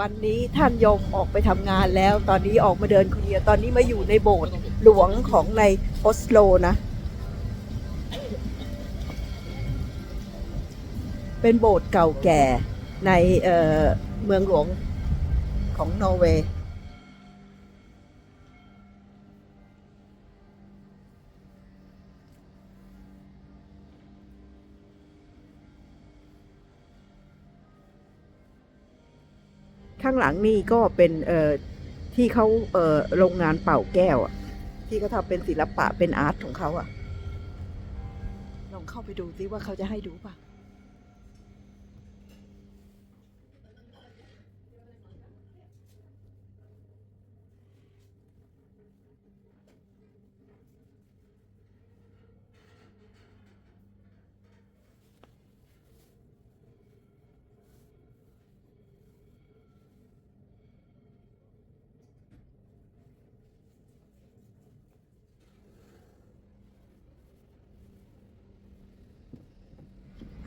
วันนี้ท่านยมออกไปทำงานแล้ว ตอนนี้ออกมาเดินคนเดียวตอนนี้มาอยู่ในโบสถ์หลวงของในออสโลนะ เป็นโบสถ์เก่าแก่ในเอ่อเมืองหลวงของนอร์เวย์ หลังนี่ก็เป็นเอ่อที่เขาเอ่อโรงงานเป่าแก้วอะที่เขาทำเป็นศิลปะเป็นอาร์ตของเขาอะลองเข้าไปดูซิว่าเขาจะให้ดูป่ะ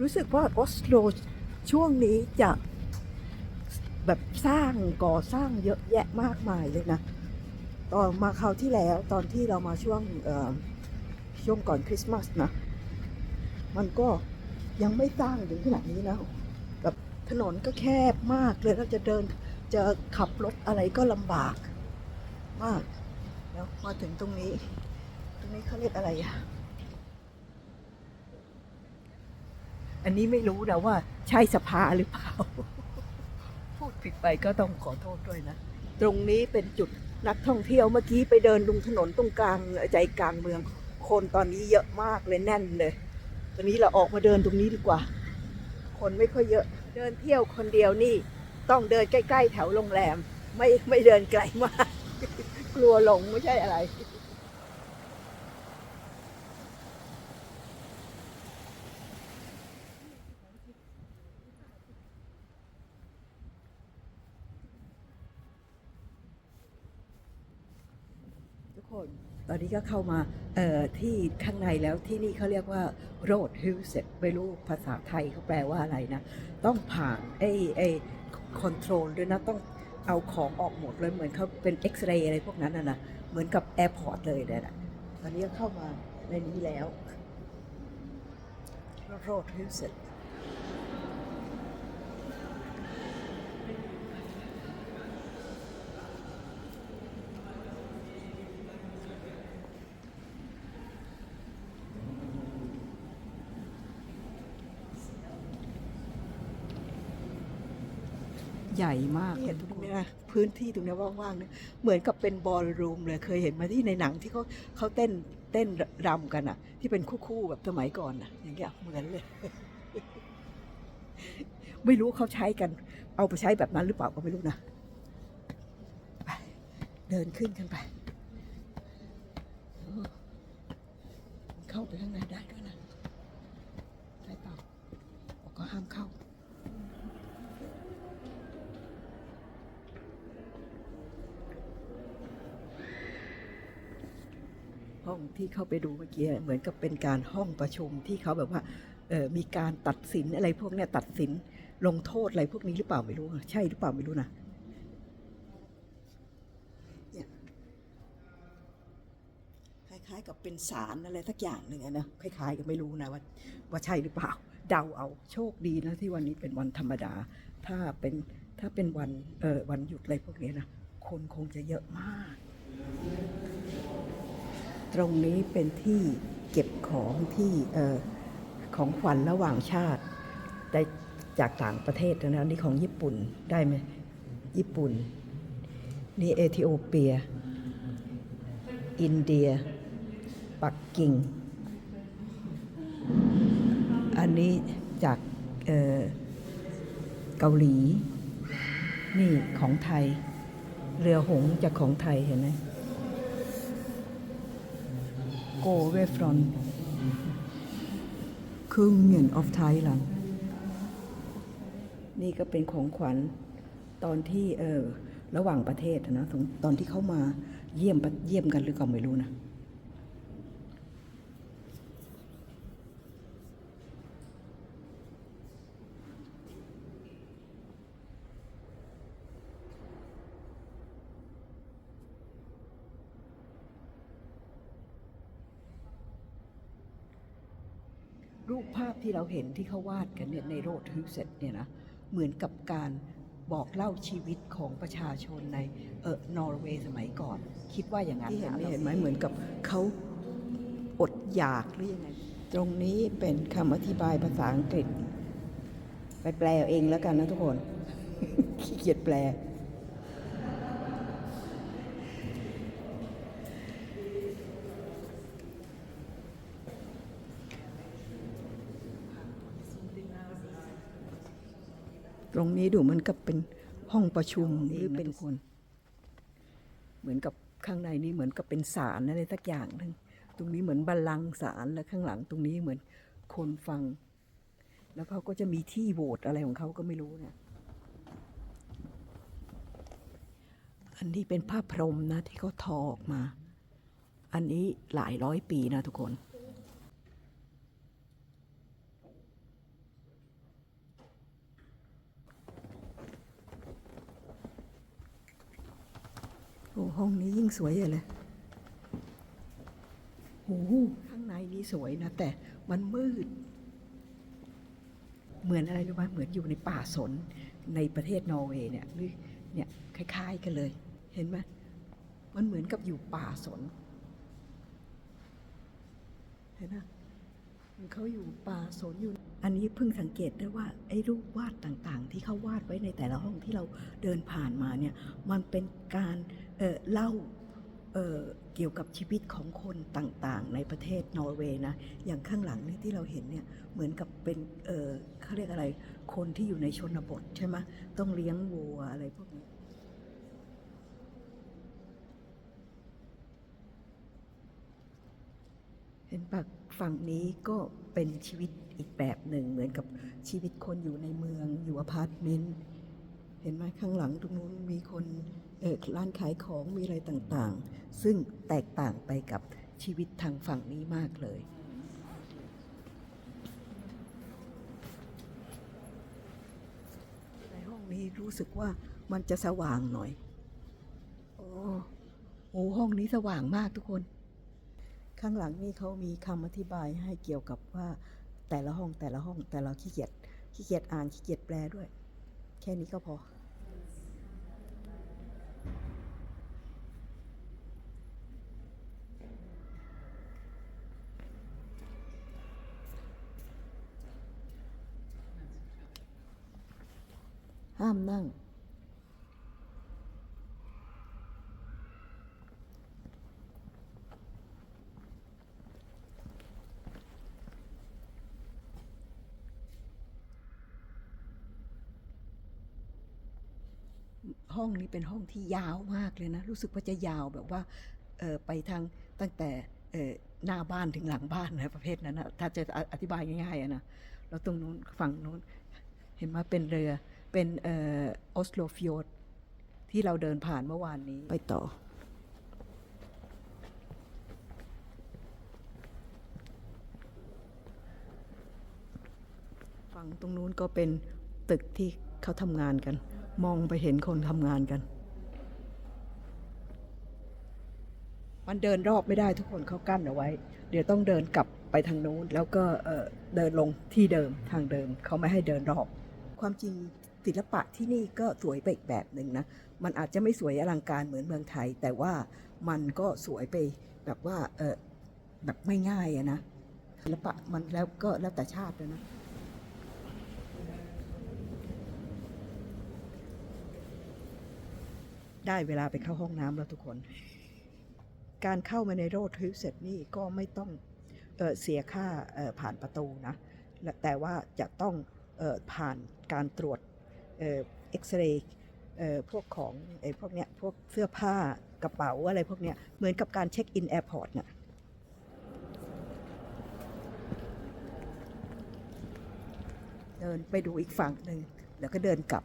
รู้สึกว่าออสโลช่วงนี้จะแบบสร้างก่อสร้างเยอะแยะมากมายเลยนะตอนมาคราวที่แล้วตอนที่เรามาช่วงช่วงก่อนคริสต์มาสนะ มันก็ยังไม่สร้างถึงขนาดนี้นะแบบถนนก็แคบมากเลยแล้วจะเดินจะขับรถอะไรก็ลำบากมาก แล้วมาถึงตรงนี้ ตรงนี้เขาเรียกอะไรอะ อันนี้ไม่รู้นะว่าใช่สภาหรือเปล่า พูดผิดไปก็ต้องขอโทษด้วยนะ ตรงนี้เป็นจุดนักท่องเที่ยวเมื่อกี้ไปเดินลุงถนนตรงกลางใจกลางเมือง คนตอนนี้เยอะมากเลยแน่นเลย ตอนนี้เราออกมาเดินตรงนี้ดีกว่า คนไม่ค่อยเยอะ เดินเที่ยวคนเดียวนี่ต้องเดินใกล้ ๆ แถวโรงแรม ไม่ไม่เดินไกลมาก กลัวหลงไม่ใช่อะไร ทุกคน ตอนนี้ก็เข้ามาที่ข้างในแล้วที่นี่เขาเรียกว่าโรดฮิลเซตไม่รู้ภาษาไทยเขาแปลว่าอะไรนะ ต้องผ่านไอ้ไอ้คอนโทรลด้วยนะ ต้องเอาของออกหมดเลยเหมือนเขาเป็นเอ็กซเรย์อะไรพวกนั้นนะนะเหมือนกับแอร์พอร์ตเลยเนี่ยนะตอนนี้ก็เข้ามาในนี้แล้วโรดฮิลเซใหญ่มากเห็นทุกคนนะพื้นที่ตรงเนี้ยว่างๆเนี่ยเหมือนกับเป็นบอลรูมเลยเคยเห็นมาที่ในหนังที่เขาเขาเต้นเต้นรำกันอะที่เป็นคู่ๆแบบสมัยก่อนอะอย่างเงี้ยเหมือนเลย ไม่รู้เขาใช้กัน เอาไปใช้แบบนั้นหรือเปล่าก็ไม่รู้นะไปเดินขึ้นกันไปโอ้เข้าไปข้างในได้ด้วยนะได้เปล่าบอกก็ห้ามเข้า ห้องที่เข้าไปดูเมื่อกี้เหมือนกับเป็นการห้องประชุมที่เขาแบบว่ามีการตัดสินอะไรพวกเนี้ยตัดสินลงโทษอะไรพวกนี้หรือเปล่าไม่รู้ ใช่หรือเปล่าไม่รู้นะคล้ายๆ กับเป็นศาลอะไรสักอย่างหนึ่งนะคล้ายๆกันไม่รู้นะว่าว่าใช่หรือเปล่า เดาเอาโชคดีนะที่วันนี้เป็นวันธรรมดา ถ้าเป็นถ้าเป็นวันเออวันหยุดอะไรพวกนี้นะคนคงจะเยอะมาก ตรงนี้เป็นที่เก็บของที่เออของขวัญระหว่างชาติได้จากต่างประเทศนะนี่ของญี่ปุ่นได้ไหมญี่ปุ่น นี่เอธิโอเปีย อินเดีย ปักกิ่ง อันนี้จากเออเกาหลี นี่ของไทย เรือหงส์จากของไทยเห็นไหม go away from Kungen of Thailand นี่ก็เป็นของขวัญตอนที่เออระหว่างประเทศนะตอนตอนที่เขามาเยี่ยมเยี่ยมกันหรือก็ไม่รู้นะ รูปภาพที่เราเห็นที่เขาวาดกันเนี่ยในโรดฮิวเซตเนี่ยนะเหมือนกับการบอกเล่าชีวิตของประชาชนในเออนอร์เวย์สมัยก่อน คิดว่าอย่างนั้นที่เห็นไม่เห็นไหมเหมือนกับเขาอดอยากหรือยังไงตรงนี้เป็นคำอธิบายภาษาอังกฤษ ไปแปลเอาเองแล้วกันนะทุกคนขี้เกียจแปล ตรงนี้ดูเหมือนกับเป็นห้องประชุมหรือเป็นคน เหมือนกับข้างในนี้เหมือนกับเป็นศาลอะไรสักอย่างหนึ่งตรงนี้เหมือนบัลลังก์ศาลและข้างหลังตรงนี้เหมือนคนฟัง แล้วเขาก็จะมีที่โหวตอะไรของเขาก็ไม่รู้เนี่ยอันนี้เป็นผ้าพรมนะที่เขาทอออกมา อันนี้หลายร้อยปีนะทุกคน โอ้ห้องนี้ยิ่งสวยเลย โอ้ข้างในนี้สวยนะ แต่มันมืด เหมือนอะไรรู้ไหมเหมือนอยู่ในป่าสนในประเทศนอร์เวย์เนี่ยหรือเนี่ยคล้าย ๆ กันเลย เห็นไหมมันเหมือนกับอยู่ป่าสน เห็นไหมเขาอยู่ป่าสนอยู่ อันนี้เพิ่งสังเกตได้ว่าไอ้รูปวาดต่างๆ ที่เขาวาดไว้ในแต่ละห้องที่เราเดินผ่านมาเนี่ย มันเป็นการ เล่าเเกี่ยวกับชีวิตของคนต่างๆ ในประเทศนอร์เวย์นะ อย่างข้างหลังนี่ที่เราเห็นเนี่ยเหมือนกับเป็นเเขาเรียกอะไร คนที่อยู่ในชนบทใช่ไหมต้องเลี้ยงวัวอะไรพวกนี้เห็นปะฝั่งนี้ก็เป็นชีวิตอีกแบบหนึ่งเหมือนกับชีวิตคนอยู่ในเมืองอยู่อพาร์ตเมนต์เห็นไหมข้างหลังตรงนู้นมีคน ร้านขายของมีอะไรต่างๆ ซึ่งแตกต่างไปกับชีวิตทางฝั่งนี้มากเลยในห้องนี้รู้สึกว่ามันจะสว่างหน่อย โอ้โหห้องนี้สว่างมากทุกคน ข้างหลังนี่เขามีคำอธิบายให้เกี่ยวกับว่าแต่ละห้องแต่ละห้องแต่เราขี้เกียจขี้เกียจอ่านขี้เกียจแปลด้วย แค่นี้ก็พอ ห้ามนั่ง ห้องนี้เป็นห้องที่ยาวมากเลยนะ รู้สึกว่าจะยาวแบบว่าเออไปทางตั้งแต่เออหน้าบ้านถึงหลังบ้านนะประเภทนั้นนะถ้าจะอธิบายง่ายๆนะแล้วตรงนู้นฝั่งนู้นเห็นไหมเป็นเรือ เป็นเอ่อออสโลฟิอร์ดที่เราเดินผ่านเมื่อวานนี้ไปต่อ ฝั่งตรงนู้นก็เป็นตึกที่เขาทำงานกัน มองไปเห็นคนทำงานกัน มันเดินรอบไม่ได้ทุกคนเขากั้นเอาไว้ เดี๋ยวต้องเดินกลับไปทางนู้น แล้วก็เอ่อเดินลงที่เดิมทางเดิมเขาไม่ให้เดินรอบ ความจริง ศิลปะที่นี่ก็สวยไปอีกแบบหนึ่งนะ มันอาจจะไม่สวยอลังการเหมือนเมืองไทย แต่ว่ามันก็สวยไปแบบว่าเออแบบไม่ง่ายอะนะศิลปะมันแล้วก็แล้วแต่ชาติเลยนะได้เวลาไปเข้าห้องน้ำแล้วทุกคน การเข้ามาในโรดทริปเสร็จนี่ก็ไม่ต้องเออเสียค่าออผ่านประตูนะ แต่ว่าจะต้องออผ่านการตรวจ เอ็กซเรย์พวกของไอ้พวกเนี้ยพวกเสื้อผ้ากระเป๋าอะไรพวกเนี้ยเหมือนกับการเช็คอินแอร์พอร์ตน่ะเดินไปดูอีกฝั่งหนึ่งแล้วก็เดินกลับ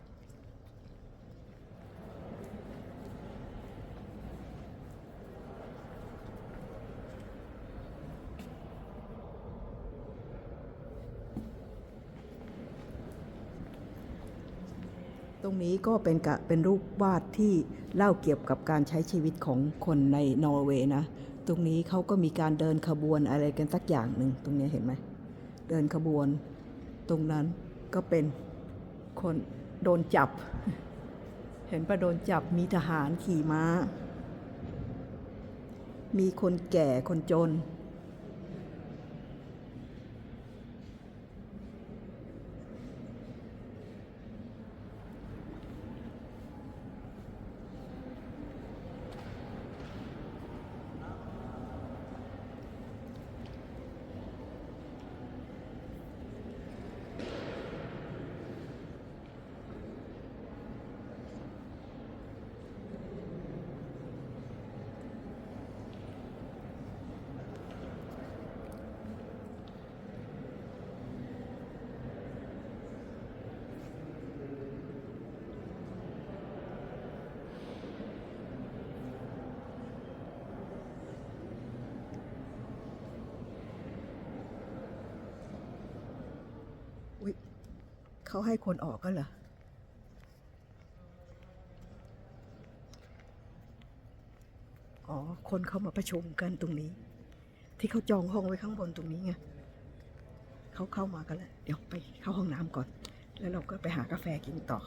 ตรงนี้ก็เป็นกะเป็นรูปวาดที่เล่าเกี่ยวกับการใช้ชีวิตของคนในนอร์เวย์นะ ตรงนี้เขาก็มีการเดินขบวนอะไรกันสักอย่างหนึ่งตรงนี้เห็นไหมเดินขบวน ตรงนั้นก็เป็นคนโดนจับ เห็นปะโดนจับมีทหารขี่ม้า มีคนแก่คนจน อุ๊ย เขาให้คนออกก็เหรออ๋อ คนเขามาประชุมกันตรงนี้ ที่เขาจองห้องไว้ข้างบนตรงนี้ไงเขาเข้ามากันแล้ว เดี๋ยวไปเข้าห้องน้ำก่อน แล้วเราก็ไปหากาแฟกินต่อ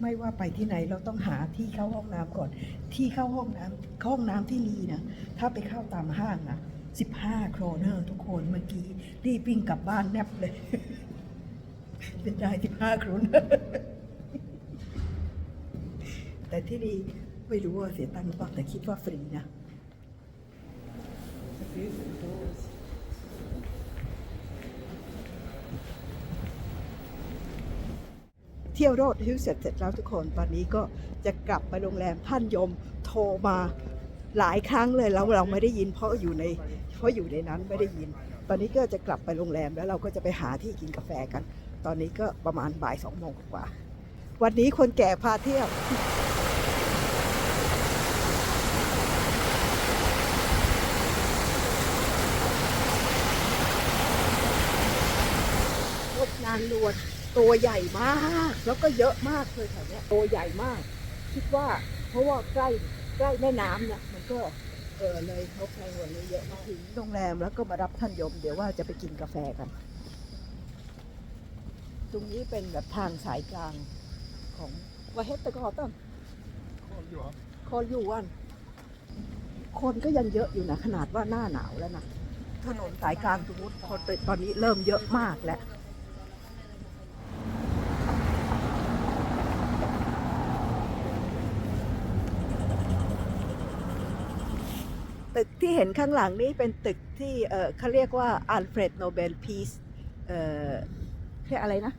ไม่ว่าไปที่ไหนเราต้องหาที่เข้าห้องน้ำก่อน ที่เข้าห้องน้ำเข้าห้องน้ำที่นี่นะ ถ้าไปเข้าตามห้างนะสิบห้าโครเนอร์ทุกคนเมื่อกี้รีบวิ่งกลับบ้านแนบเลย เป็นได้สิบห้าโครเนแต่ที่นี่ไม่รู้ว่าเสียตังค์หรือเปล่าแต่คิดว่าฟรีนะ เที่ยวโรดฮิลเสร็จเสร็จแล้วทุกคนตอนนี้ก็จะกลับไปโรงแรมท่านยมโทรมาหลายครั้งเลยแล้วเราไม่ได้ยินเพราะอยู่ในเพราะอยู่ในนั้นไม่ได้ยิน ตอนนี้ก็จะกลับไปโรงแรมแล้วเราก็จะไปหาที่กินกาแฟกัน ตอนนี้ก็ประมาณบ่ายสองโมงกว่า วันนี้คนแก่พาเที่ยว นางนวลตัวใหญ่มาก แล้วก็เยอะมากเลยแถวนี้ตัวใหญ่มาก คิดว่าเพราะว่าใกล้ใกล้แม่น้ำเนี่ยมันก็เออเลยนกนางนวลเลยเยอะมากถึงโรงแรมแล้วก็มารับท่านยม เดี๋ยวว่าจะไปกินกาแฟกัน ตรงนี้เป็นแบบทางสายกลางของวาเฮตตะกอต้มคอยูวันคนก็ยังเยอะอยู่นะ ขนาดว่าหน้าหนาวแล้วนะถนนสายกลางตรงนู้นคนตอนนี้เริ่มเยอะมากแล้วตึกที่เห็นข้างหลังนี้เป็นตึกที่เออเขาเรียกว่าอัลเฟรดโนเบลพีซ เอ่อเรียกอะไรนะ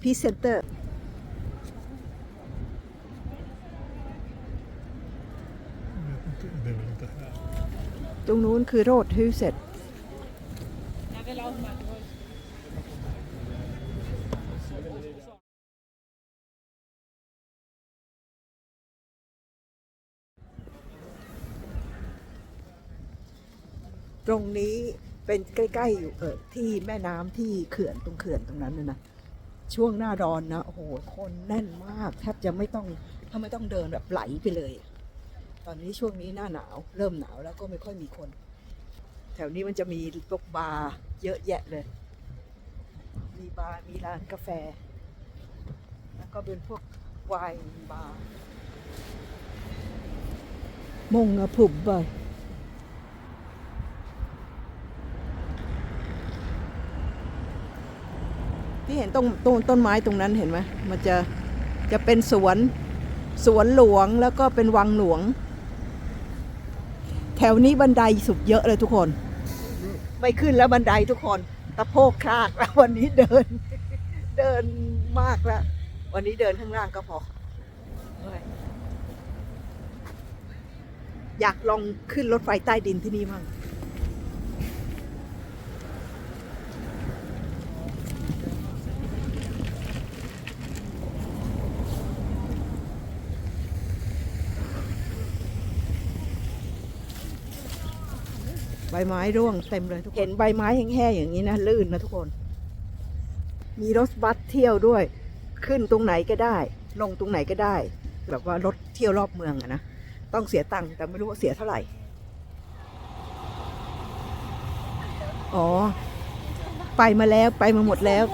พีเซนเตอร์ตรงนู้นคือโรดฮิวเซตตรงนี้ เป็นใกล้ๆอยู่เออที่แม่น้ำที่เขื่อนตรงเขื่อนตรงนั้นนะนะช่วงหน้าร้อนนะโอ้โหคนแน่นมากแทบจะไม่ต้องถ้าไม่ต้องเดินแบบไหลไปเลย ตอนนี้ช่วงนี้หน้าหนาว เริ่มหนาวแล้วก็ไม่ค่อยมีคน แถวนี้มันจะมีพวกบาร์เยอะแยะเลย มีบาร์มีร้านกาแฟ แล้วก็เป็นพวกไวน์บาร์มงอะผุบไป ที่เห็นตรงต้นต้นไม้ตรงนั้นเห็นไหมมันจะจะเป็นสวนสวนหลวงแล้วก็เป็นวังหลวง แถวนี้บันไดสุดเยอะเลยทุกคน ไม่ขึ้นแล้วบันไดทุกคนตะโพกคลากแล้ววันนี้เดิน เดินมากแล้ว วันนี้เดินข้างล่างก็พอ อยากลองขึ้นรถไฟใต้ดินที่นี่มั่งใบไม้ร่วงเต็มเลยทุกคนเห็นใบไม้แห้งๆอย่างนี้นะลื่นนะทุกคน มีรถบัสเที่ยวด้วย ขึ้นตรงไหนก็ได้ ลงตรงไหนก็ได้ แบบว่ารถเที่ยวรอบเมืองอะนะต้องเสียตังค์แต่ไม่รู้ว่าเสียเท่าไหร่ อ๋อ ไปมาแล้วไปมาหมดแล้ว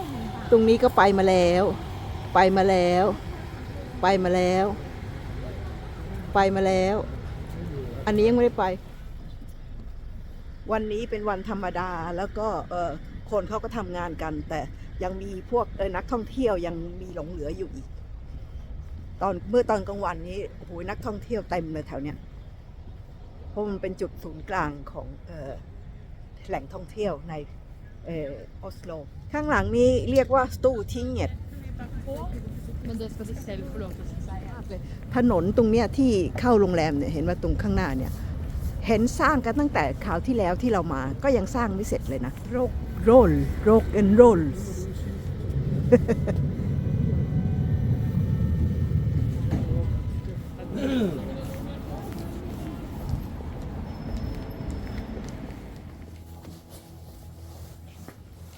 ตรงนี้ก็ไปมาแล้ว ไปมาแล้ว ไปมาแล้ว ไปมาแล้ว อันนี้ยังไม่ได้ไป วันนี้เป็นวันธรรมดาแล้วก็เออคนเขาก็ทำงานกัน แต่ยังมีพวกเออนักท่องเที่ยวยังมีหลงเหลืออยู่อีก ตอนเมื่อตอนกลางวันนี้โอ้โหนักท่องเที่ยวเต็มเลยแถวเนี้ยเพราะมันเป็นจุดศูนย์กลางของเออแหล่งท่องเที่ยวในเออออสโล ข้างหลังนี้เรียกว่าสตูทิงเน็ตถนนตรงเนี้ยที่เข้าโรงแรมเนี่ยเห็นว่าตรงข้างหน้าเนี่ย เห็นสร้างกันตั้งแต่คราวที่แล้วที่เรามาก็ยังสร้างไม่เสร็จเลยนะโรคโรลโรคเอ็นโรล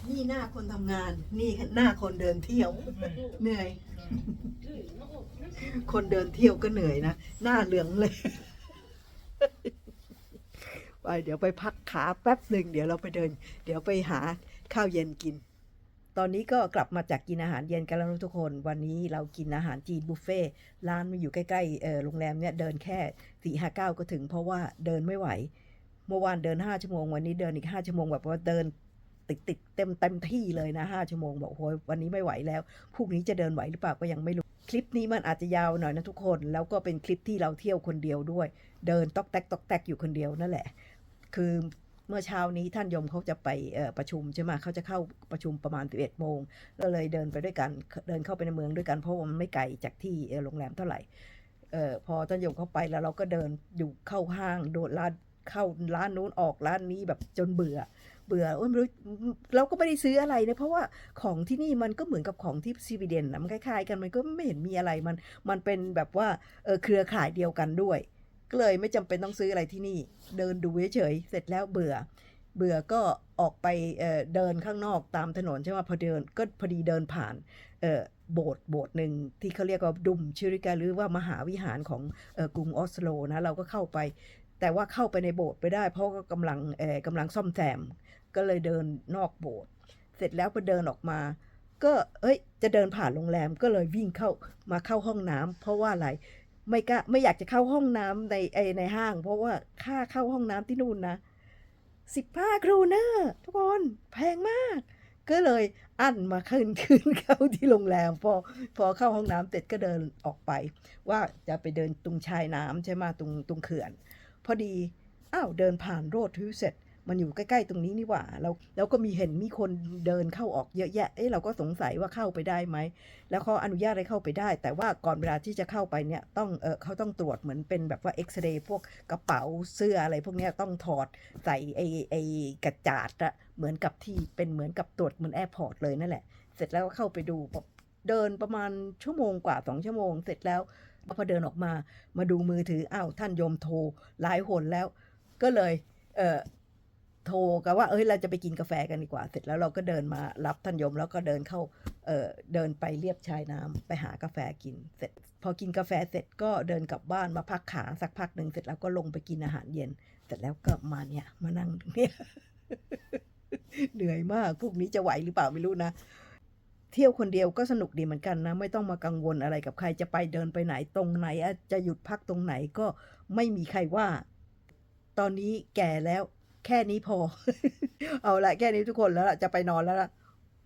นี่หน้าคนทำงาน นี่หน้าคนเดินเที่ยว เหนื่อย คนเดินเที่ยวก็เหนื่อยนะ หน้าเหลืองเลย ไปเดี๋ยวไปพักขาแป๊บหนึ่งเดี๋ยวเราไปเดิน เดี๋ยวไปหาข้าวเย็นกิน ตอนนี้ก็กลับมาจากกินอาหารเย็นกันแล้วทุกคน วันนี้เรากินอาหารจีนบุฟเฟ่ร้านมันอยู่ใกล้ๆโรงแรมเนี่ยเดินแค่สี่ห้าเก้าก็ถึง เพราะว่าเดินไม่ไหว เมื่อวานเดินห้าชั่วโมง วันนี้เดินอีกห้าชั่วโมงแบบว่าเดินติดติดเต็มเต็มที่เลยนะห้าชั่วโมงบอกโอ้ยวันนี้ไม่ไหวแล้วพรุ่งนี้จะเดินไหวหรือเปล่าก็ยังไม่รู้คลิปนี้มันอาจจะยาวหน่อยนะทุกคน แล้วก็เป็นคลิปที่เราเที่ยวคนเดียวด้วย เดินตอกแตกตอกแตกอยู่คนเดียวนั่นแหละ คือเมื่อเช้านี้ท่านยมเขาจะไปประชุมใช่ไหมเขาจะเข้าประชุมประมาณ 11โมงก็เลยเดินไปด้วยกันเดินเข้าไปในเมืองด้วยกันเพราะว่ามันไม่ไกลจากที่โรงแรมเท่าไหร่ออพอท่านยมเข้าไปแล้วเราก็เดินอยู่เข้าห้างโดดร้านเข้าร้านนู้นออกร้านนี้แบบจนเบื่อ เบื่อโอ้ยไม่รู้เราก็ไม่ได้ซื้ออะไรนะเพราะว่าของที่นี่มันก็เหมือนกับของที่สวีเดนนะมันคล้ายๆกันมันก็ไม่เห็นมีอะไรมันมันเป็นแบบว่าเออเครือข่ายเดียวกันด้วย ก็เลยไม่จำเป็นต้องซื้ออะไรที่นี่ เดินดูเฉยๆเสร็จแล้วเบื่อ เบื่อก็ออกไปเเดินข้างนอกตามถนนใช่ไหมพอเดินก็พอดีเดินผ่านโบสถ์โบสถ์หนึ่งที่เขาเรียกว่าดุมชิริกาหรือว่ามหาวิหารของกรุงออสโลนะเราก็เข้าไป แต่ว่าเข้าไปในโบสถ์ไปได้ เพราะก็กำลังกำลังซ่อมแซมก็เลยเดินนอกโบสถ์เสร็จแล้วพอเดินออกมา ก็เอ้ยจะเดินผ่านโรงแรมก็เลยวิ่งเข้ามาเข้าห้องน้ำเพราะว่าอะไร ไม่กล้าไม่อยากจะเข้าห้องน้ำในไอในห้าง เพราะว่าค่าเข้าห้องน้ำที่นู่นนะสิบห้าครูเนอร์ทุกคนแพงมาก ก็เลยอั้นมาขึ้นขึ้นเข้าที่โรงแรมพอพอเข้าห้องน้ำเสร็จก็เดินออกไป ว่าจะไปเดินตรงชายน้ำใช่ไหมตรงตรงเขื่อน พอดีอ้าวเดินผ่านโรดทิวเสร็จ มันอยู่ใกล้ ๆ ตรงนี้นี่หว่าแล้วแล้วก็มีเห็นมีคนเดินเข้าออกเยอะแยะเอ้เราก็สงสัยว่าเข้าไปได้ไหมแล้วเขาอนุญาตให้เข้าไปได้ แต่ว่าก่อนเวลาที่จะเข้าไปเนี่ยต้องเออเขาต้องตรวจเหมือนเป็นแบบว่าเอ็กซเรย์พวกกระเป๋าเสื้ออะไรพวกนี้ต้องถอดใส่ไอไอกระจาดอะเหมือนกับที่เป็นเหมือนกับตรวจเหมือนแอร์พอร์ตเลยนั่นแหละ เสร็จแล้วก็เข้าไปดูเดินประมาณชั่วโมงกว่าสองชั่วโมง เสร็จแล้วพอเดินออกมามาดูมือถืออ้าวท่านโยมโทรหลายหนแล้ว ก็เลยเออ โทรกันว่าเอ้ยเราจะไปกินกาแฟกันดีกว่า เสร็จแล้วเราก็เดินมารับท่านยมแล้วก็เดินเข้าเอ่อเดินไปเรียบชายน้ำไปหากาแฟกิน เสร็จ พอกินกาแฟเสร็จก็เดินกลับบ้านมาพักขาสักพักหนึ่งเสร็จแล้วก็ลงไปกินอาหารเย็น เสร็จแล้วก็มาเนี่ยมานั่งเนี่ยเหนื่อยมากพวกนี้จะไหวหรือเปล่าไม่รู้นะเที่ยวคนเดียวก็สนุกดีเหมือนกันนะ ไม่ต้องมากังวลอะไรกับใครจะไปเดินไปไหนตรงไหนจะหยุดพักตรงไหนก็ไม่มีใครว่า ตอนนี้แก่แล้ว แค่นี้พอ เอาละแค่นี้ทุกคนแล้วล่ะ จะไปนอนแล้วล่ะ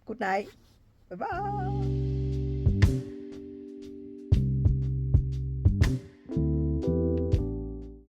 กุดไนท์บ๊ายบาย